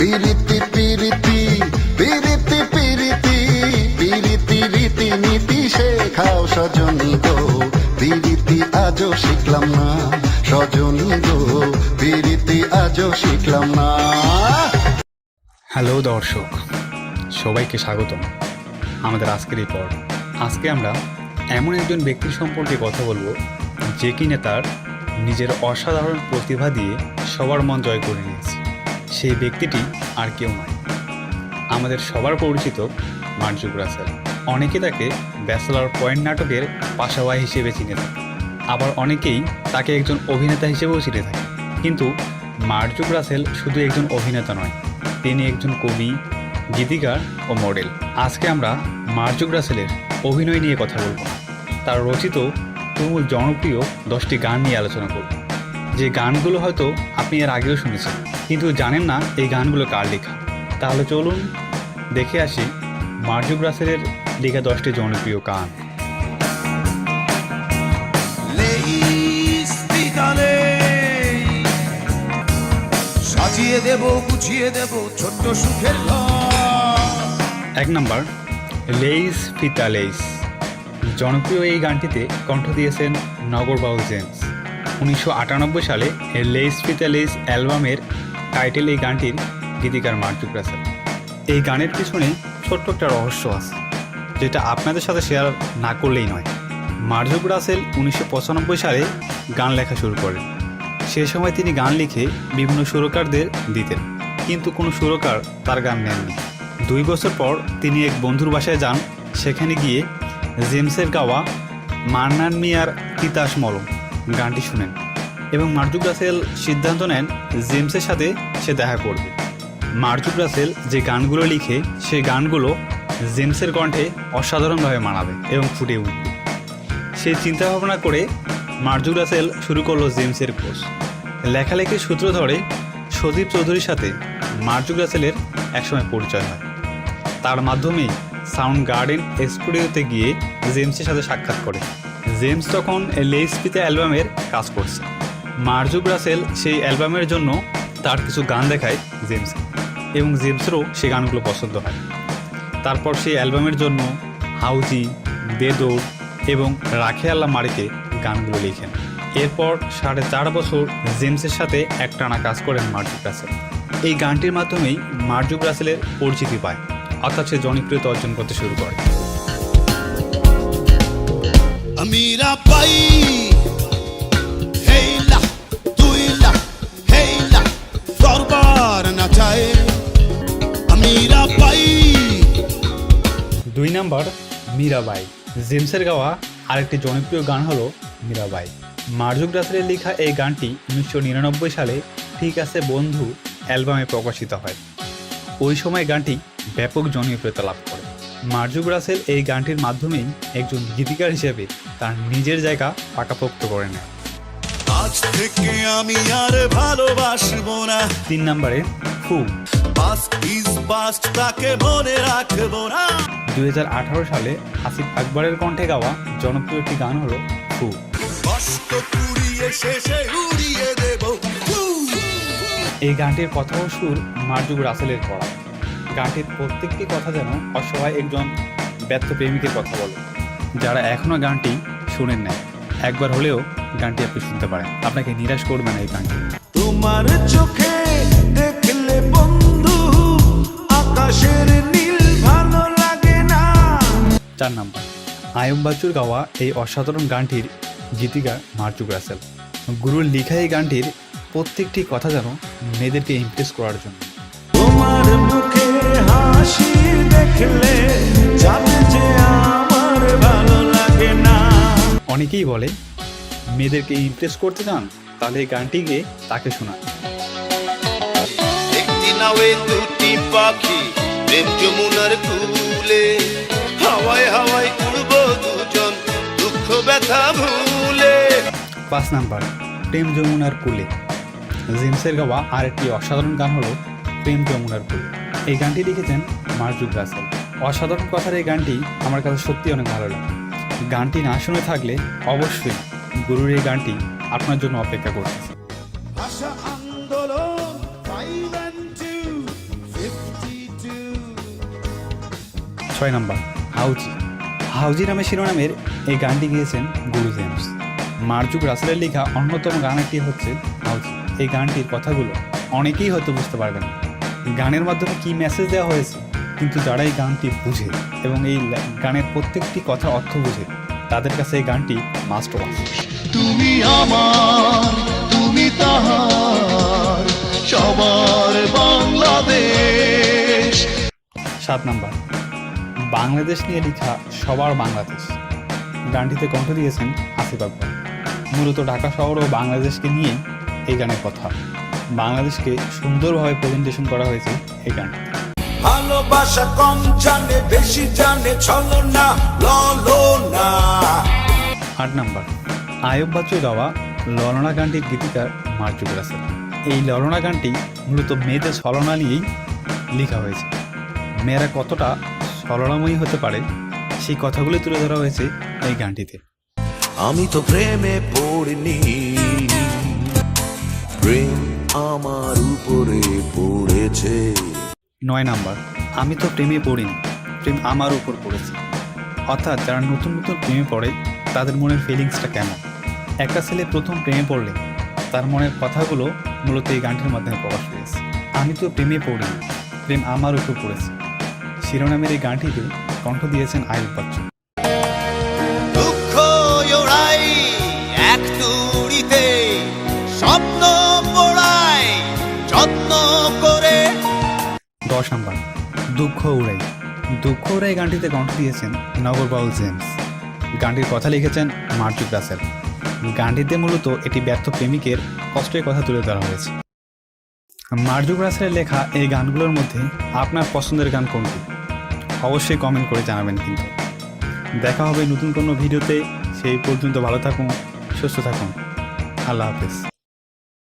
রীতি নীতি হ্যালো দর্শক। সবাইকে স্বাগতম আমাদের আজকের এই পর্ব। আজকে আমরা এমন একজন ব্যক্তির সম্পর্কে কথা বলব যে কিনা তার নিজের অসাধারণ প্রতিভা দিয়ে সবার মন জয় করে নিয়েছে। সেই ব্যক্তিটি আর কেউ নয়। আমাদের সবার পরিচিত মার্জুক রাসেল অনেকে তাকে ব্যাচেলর পয়েন্ট নাটকের পাশাওয়াই হিসেবে চিনে থাকে। আবার অনেকেই তাকে একজন অভিনেতা হিসেবেও চিনে থাকে। কিন্তু মার্জুক রাসেল শুধু একজন অভিনেতা নয়, তিনি একজন কবি, গীতিকার ও মডেল। আজকে আমরা মার্জুক রাসেলের অভিনয় নিয়ে কথা বলব তার রচিত তুমুল জনপ্রিয় দশটি গান নিয়ে আলোচনা করব। যে গানগুলো হয়তো আপনি এর আগেও শুনেছেন কিন্তু জানেন না এই গানগুলো কার লেখা। তাহলে চলুন দেখে আসি মার্জুক রাসেলের লেখা দশটি জনপ্রিয় গান। সাজিয়ে দেব গুছিয়ে দেব ছোট্ট সুখের এক নম্বর লেইস ফিতা লেইস। জনপ্রিয় এই গানটিতে কণ্ঠ দিয়েছেন নগরবাউল জেমস। উনিশশো আটানব্বই সালে এর লেইস ফিতা লেইস অ্যালবামের টাইটেল এই গানটির গীতিকার মার্জুক রাসেল এই গানের পিছনে ছোট্ট একটা রহস্য আছে, যেটা আপনাদের সাথে শেয়ার না করলেই নয়। মার্জুক রাসেল উনিশশো পঁচানব্বই সালে গান লেখা শুরু করেন। সে সময় তিনি গান লিখে বিভিন্ন সুরকারদের দিতেন, কিন্তু কোনো সুরকার তার গান নেননি। দুই বছর পর তিনি এক বন্ধুর বাসায় যান, সেখানে গিয়ে জেমসের গাওয়া মান্নান মিয়ার তিতাস মলম গানটি শুনেন এবং মার্জুক রাসেল সিদ্ধান্ত নেন জেমসের সাথে সে দেখা করবে। মার্জুক রাসেল যে গানগুলো লিখে সেই গানগুলো জেমসের কণ্ঠে অসাধারণভাবে মানাবে এবং ফুটে উঠবে। সেই চিন্তা ভাবনা করে মার্জুক রাসেল শুরু করল জেমসের কোর্স। লেখালেখির সূত্র ধরে সদীপ চৌধুরীর সাথে মার্জুক রাসেলের একসময় পরিচয় হয়। তার মাধ্যমেই সাউন্ড গার্ডেন স্টুডিওতে গিয়ে জেমসের সাথে সাক্ষাৎ করে। জেমস তখন লেইসপিতে অ্যালবামের কাজ করছে। মার্জুক রাসেল সেই অ্যালবামের জন্য তার কিছু গান দেখায় জেমস এবং জেমসেরও সেই গানগুলো পছন্দ হয়। তারপর সেই অ্যালবামের জন্য হাউজি বেদৌড় এবং রাখে আল্লাহ মারিকে গানগুলো লিখেন। এরপর সাড়ে চার বছর জেমসের সাথে একটানা কাজ করেন মার্জুক রাসেল এই গানটির মাধ্যমেই মার্জুক রাসেলের পরিচিতি পায়, অর্থাৎ সে জনপ্রিয়তা অর্জন করতে শুরু করে। আমিরা পাই। হেইলা তুইলা হেইলা দরবার নাচায় আমিরা পাই। দুই নাম্বার মীরাবাই জেমসের গাওয়া আরেকটি জনপ্রিয় গান হলো মীরাবাই মার্জুক রাসেলের লেখা এই গানটি উনিশশো নিরানব্বই সালে ঠিক আছে বন্ধু অ্যালবামে প্রকাশিত হয়। ওই সময় গানটি ব্যাপক জনপ্রিয়তা লাভ করে। মার্জুক রাসেল এই গানটির মাধ্যমেই একজন গীতিকার হিসেবে তার নিজের জায়গা পাকাপোক্ত করে নেয়। আজ থেকে আমি আর ভালোবাসবো না। তিন নম্বরে ফু পাস্ট ইজ পাস্ট তাকে মনে রাখব না। দু হাজার আঠারো সালে আসিফ আকবরের কণ্ঠে গাওয়া জনপ্রিয় একটি গান হলো ফু কষ্ট পুড়িয়ে শেষে উড়িয়ে দেব। এই গানটির কথা ও সুর মার্জুক রাসেলের করা। গানটির প্রত্যেকটি কথা যেন অসহায় একজন ব্যর্থ প্রেমিকের কথা বলে। যারা এখনও গানটি শুনেন নাই একবার হলেও গানটি আপনি শুনতে পারেন। আপনাকে নিরাশ করবে না এই গানটি। তোমার চোখে দেখলে বন্ধু আকাশের নীল ভালো লাগে না। চার নাম্বার আয়ুব বাচ্চুর গাওয়া এই অসাধারণ গানটির গীতিকা মার্জুক রাসেল। গুরুর লিখা এই গানটির প্রত্যেকটি কথা যেন মেয়েদেরকে ইমপ্রেস করার জন্য। তোমার অনেকেই বলে মেয়েদেরকে ইমপ্রেস করতে চান তাহলে এই গানটি গিয়ে তাকে শোনান। দুটি পাখি প্রেম যমুনার কুলে হাওয়ায় হাওয়ায় উড়ব দুজন দুঃখ ব্যথা ভুলে। পাঁচ নাম্বার প্রেম যমুনার কুলে। জেমসের গাওয়া আরেকটি অসাধারণ গান হলো প্রেম যমুনার কুলে। এই গানটি লিখেছেন মার্জুক রাসেল। অসাধারণ কথার এই গানটি আমার কাছে সত্যি অনেক ভালো লাগে। গানটি না শুনে থাকলে অবশ্যই গুরুর এই গানটি আপনার জন্য অপেক্ষা করছে ছয় নম্বর হাউজি। হাউজি নামে শিরোনামের এই গানটি গিয়েছেন গুরু জেমস। মার্জুক রাসেলের লেখা অন্যতম গান একটি হচ্ছে হাউজি। এই গানটির কথাগুলো অনেকেই হয়তো বুঝতে পারবেন গানের মাধ্যমে কি মেসেজ দেওয়া হয়েছে? কিন্তু যারা এই গানটি বুঝে এবং এই গানের প্রত্যেকটি কথা অর্থ বুঝে তাদের কাছে এই গানটি মাস্ট তুমি আমার তুমি তাহার সবার বাংলাদেশ। সাত নাম্বার বাংলাদেশ নিয়ে লেখা সবার বাংলাদেশ। গানটিতে কণ্ঠ দিয়েছেন আসিফ আকবর। মূলত ঢাকা শহর ও বাংলাদেশকে নিয়ে এই গানের কথা। বাংলাদেশকে সুন্দরভাবে প্রেজেন্টেশন করা হয়েছে এই গানটিতে। ভালোবাসা কম জানে বেশি জানে না ললো না। আট নাম্বার। আয়ব বাচ্চুর গাওয়া ললনা গানটির গীতিকার মার্জুক রাসেল এই ললনা গানটি মূলত মেয়েদের ছলনা নিয়েই লেখা হয়েছে। মেয়েরা কতটা ছলনাময়ী হতে পারে সেই কথাগুলি তুলে ধরা হয়েছে এই গানটিতে। আমি তো প্রেমে পড়িনি প্রেম আমার উপরে পড়েছে। নয় নাম্বার, আমি তো প্রেমে পড়িনি, প্রেম আমার উপর পড়েছে। অর্থাৎ যারা নতুন নতুন প্রেমে পড়ে, তাদের মনের ফিলিংসটা কেমন? একটা ছেলে প্রথম প্রেমে পড়লে, তার মনের কথাগুলো মূলত এই গানটির মাধ্যমে প্রকাশ পেয়েছে। আমি তো প্রেমে পড়িনি, প্রেম আমার উপর পড়েছে। শিরোনামের এই গানটিতে কণ্ঠ দিয়েছেন আয়ুব বচ্চন। দশ নাম্বার। দুঃখ উড়াই। দুঃখ উড়াই গানটিতে কণ্ঠ দিয়েছেন নগরবাউল জেমস। গানটির কথা লিখেছেন মার্জুক রাসেল গানটিতে মূলত এটি ব্যর্থ প্রেমিকের কষ্টের কথা তুলে ধরা হয়েছে। মার্জুক রাসেলের লেখা এই গানগুলোর মধ্যে আপনার পছন্দের গান কোনটি? অবশ্যই কমেন্ট করে জানাবেন কিন্তু। দেখা হবে নতুন কোনো ভিডিওতে। সেই পর্যন্ত ভালো থাকুন, সুস্থ থাকুন। আল্লাহ হাফেজ।